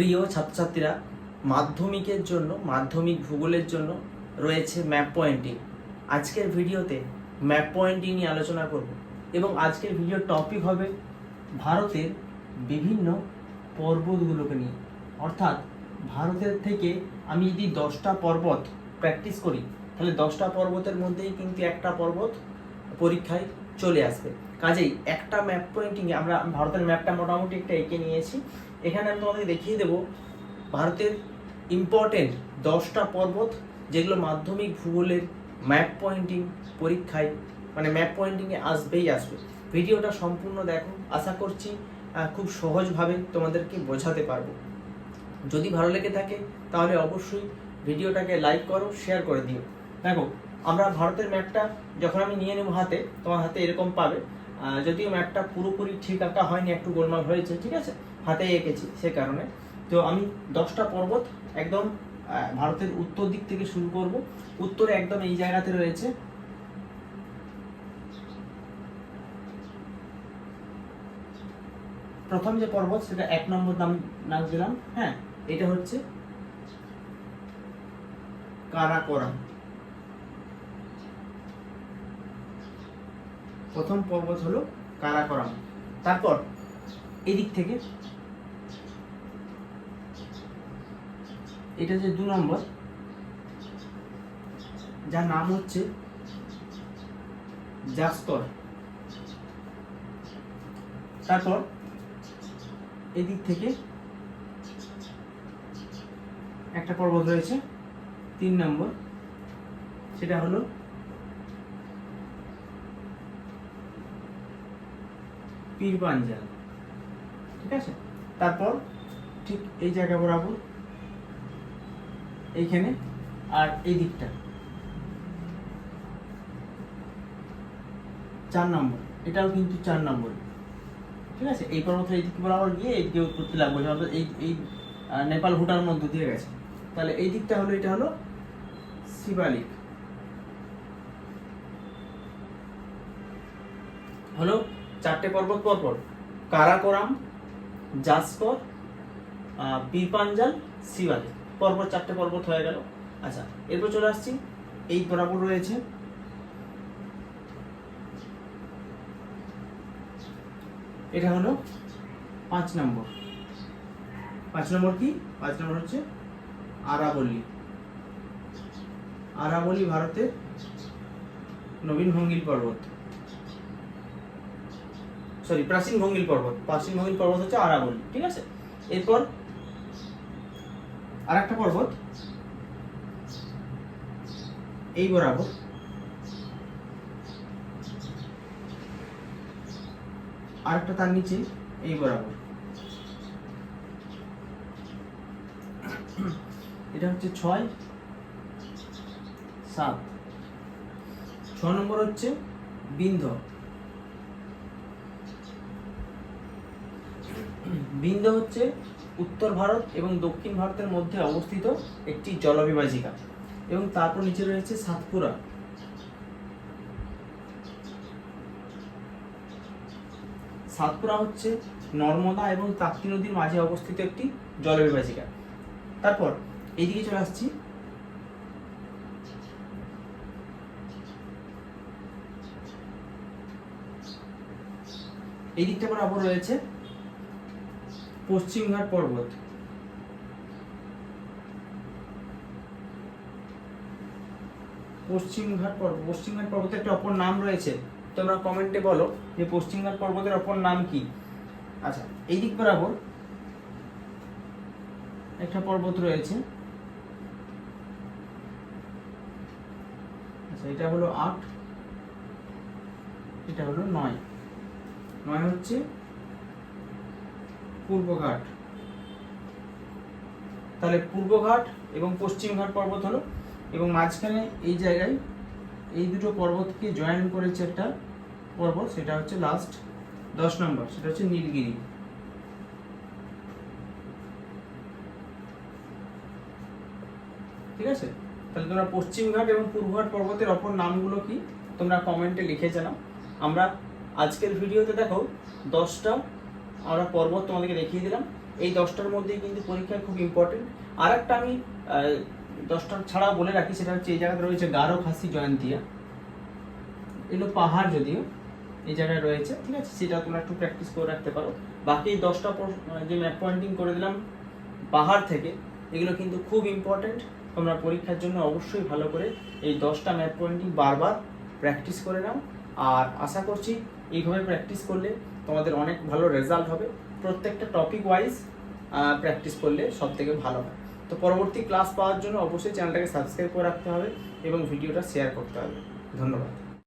প্রিয় ছাত্রছাত্রীরা, মাধ্যমিকের জন্য, মাধ্যমিক ভূগোলের জন্য রয়েছে ম্যাপ পয়েন্টিং আজকের ভিডিওতে ম্যাপ পয়েন্টিং নিয়ে আলোচনা করব এবং আজকের ভিডিওর টপিক হবে ভারতের বিভিন্ন পর্বতগুলোকে নিয়ে। অর্থাৎ ভারতের থেকে আমি যদি দশটা পর্বত প্র্যাকটিস করি, তাহলে দশটা পর্বতের মধ্যেই কিন্তু একটা পর্বত পরীক্ষায় চলে আসবে। কাজেই একটা ম্যাপ পয়েন্টিংয়ে আমরা ভারতের ম্যাপটা মোটামুটি একটা এঁকে নিয়েছি। এখানে আমি তোমাদের দেখিয়ে দেবো, ভারতের ইম্পর্টেন্ট দশটা পর্বত, যেগুলো মাধ্যমিক ভূগোলের ম্যাপ পয়েন্টিং পরীক্ষায় মানে ম্যাপ পয়েন্টিংয়ে আসবেই আসবে। ভিডিওটা সম্পূর্ণ দেখো, আশা করছি খুব সহজভাবে তোমাদেরকে বোঝাতে পারব। যদি ভালো লেগে থাকে, তাহলে অবশ্যই ভিডিওটাকে লাইক করো শেয়ার করে দিও। দেখো আমরা ভারতের ম্যাপটা যখন আমি নিয়ে নেব হাতে, তোমার হাতে এরকম পাবে। যদিও ম্যাপটা পুরোপুরি ঠিক আঁকা হয়নি, একটু গোলমাল হয়েছে, ঠিক আছে? হাতে এঁকেছি সে কারণে। তো আমি দশটা পর্বত একদম ভারতের উত্তর দিক থেকে শুরু করব। উত্তরে একদম এই জায়গাতে রয়েছে। প্রথম যে পর্বত, সেটা এক নম্বর নাম নাম দিলাম হ্যাঁ? এটা হচ্ছে কারাকোরাম। প্রথম পর্বত হলো কারাকোরাম। তারপর এদিক থেকে এটা যে দু নম্বর, যার নাম হচ্ছে জাস্তর তারপর এদিক থেকে একটা পর্বত রয়েছে, তিন নম্বর। সেটা হলো পীর পাঞ্জাল ঠিক আছে? তারপর ঠিক এই জায়গা বরাবর, এইখানে আর এই দিকটা। চার নম্বর। এটাও কিন্তু চার নম্বর। ঠিক আছে? এই পর্বত এই দিক বরাবর গিয়ে এই দিকে উৎপত্তি অর্থাৎ এই এই নেপাল ভুটান মধ্য দিয়ে গেছে। তাহলে এই দিকটা হলো, এটা হলো শিবালিক। হলো চারটে পর্বত পরপর কারাকোরাম জাসকর আহ, পীরপাঞ্জাল শিবালিক পরপর চারটে পর্বত হয়ে গেল। আচ্ছা এরপর চলে আসছি। এই বরাবর রয়েছে। এটা হলো পাঁচ নম্বর। পাঁচ নম্বর কি? পাঁচ নম্বর হচ্ছে আরাবলি। আরাবলি ভারতের নবীন ভঙ্গিল পর্বত। সরি, প্রাচীন ভঙ্গিল পর্বত। প্রাচীন ভঙ্গিল পর্বত হচ্ছে আরাবলি, ঠিক আছে? এরপর আরেকটা পর্বত এই বরাবর আরেকটা তার নিচে এই বরাবর এটা হচ্ছে ছয়, সাত। ছ নম্বর হচ্ছে বিন্ধ বিন্ধ হচ্ছে উত্তর ভারত এবং দক্ষিণ ভারতের মধ্যে অবস্থিত একটি জলবিভাজিকা এবং তারপর নিচে রয়েছে সাতপুরা। সাতপুরা হচ্ছে নর্মদা এবং তাপ্তি নদীর মাঝে অবস্থিত একটি জলবিভাজিকা তারপর এইদিকে চলে আসছি। এই দিকটা আবার রয়েছে পশ্চিমঘাট পর্বত। পশ্চিমঘাট পর্বত পশ্চিমঘাট পর্বতের একটা অপর নাম রয়েছে। তোমরা কমেন্টে বলো যে পশ্চিমঘাট পর্বতের অপর নাম কি। আচ্ছা এই দিক বরাবর একটা পর্বত রয়েছে। আচ্ছা এটা হলো আট, এটা হলো নয়। নয় হচ্ছে পূর্বঘাট। তাহলে পূর্বঘাট এবং পশ্চিমঘাট পর্বত হলো এবং মাঝখানে এই জায়গায় এই দুটো পর্বতকে জয়েন করেছে একটা পর্বত, সেটা হচ্ছে লাস্ট দশ নম্বর, সেটা হচ্ছে নীলগিরি। ঠিক আছে? তাহলে তোমরা পশ্চিমঘাট এবং পূর্বঘাট পর্বতের অপর নামগুলো কি? তোমরা কমেন্টে লিখে জানাও। আমরা আজকের ভিডিওতে দেখো দশটা আমরা পর্বত তোমাদেরকে দেখিয়ে দিলাম। এই দশটার মধ্যেই কিন্তু পরীক্ষায় খুব ইম্পর্টেন্ট আর একটা আমি দশটা ছাড়াও বলে রাখি, সেটা হচ্ছে এই জায়গাতে রয়েছে গারো খাসি জয়ন্তিয়া। এগুলো পাহাড় যদিও, এই জায়গায় রয়েছে, ঠিক আছে? সেটা তোমরা একটু প্র্যাকটিস করে রাখতে পারো। বাকি দশটা যে ম্যাপ পয়েন্টিং করে দিলাম, পাহাড় থেকে, এগুলো কিন্তু খুব ইম্পর্টেন্ট তোমরা পরীক্ষার জন্য অবশ্যই ভালো করে এই দশটা ম্যাপ পয়েন্টিং বারবার প্র্যাকটিস করে নাও। আর আশা করছি, এইভাবে প্র্যাকটিস করলে তোমাদের অনেক ভালো রেজাল্ট হবে। প্রত্যেকটা টপিক ওয়াইজ প্র্যাকটিস করলে সব থেকে ভালো হয়। তো পরবর্তী ক্লাস পাওয়ার জন্য অবশ্যই চ্যানেলটাকে সাবস্ক্রাইব করে রাখতে হবে এবং ভিডিওটা শেয়ার করতে হবে। ধন্যবাদ।